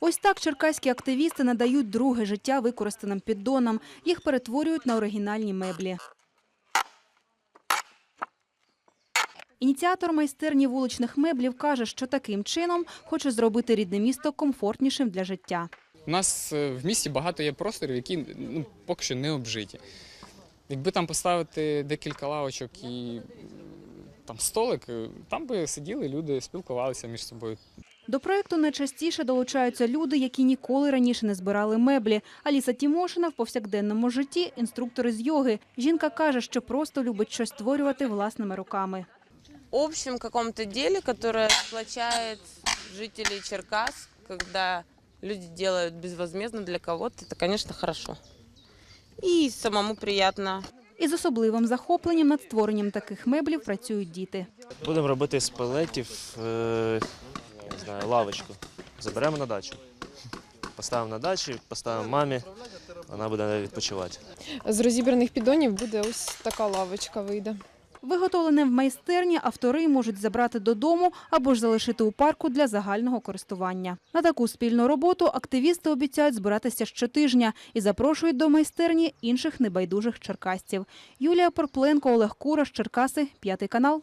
Ось так черкаські активісти надають друге життя використаним піддонам. Їх перетворюють на оригінальні меблі. Ініціатор майстерні вуличних меблів каже, що таким чином хоче зробити рідне місто комфортнішим для життя. У нас е, в місті багато є просторів, які ну, поки що не обжиті. Якби там поставити декілька лавочок і там столик, е, там би сиділи люди, спілкувалися між собою. До проекту найчастіше долучаються люди, які ніколи раніше не збирали меблі. Аліса Тімошина в повсякденному житті інструктор з йоги. Жінка каже, що просто любить щось створювати власними руками. общем каком-то деле, которое сплочает жителей Черкас, когда люди делают безвозмездно для кого-то, это, конечно, хорошо. И самому приятно. Із особливим захопленням над створенням таких меблів працюють діти. Будемо робити з пелетів е, знаю, лавочку. Заберемо на дачу. Поставимо на дачі, поставимо мамі, вона буде відпочивати. З розібраних піддонів буде ось така лавочка вийде. Виготовлене в майстерні автори можуть забрати додому або ж залишити у парку для загального користування. На таку спільну роботу активісти обіцяють збиратися щотижня і запрошують до майстерні інших небайдужих черкасців. Юлія Порпленко, Олег Кураш, Черкаси, п'ятий канал.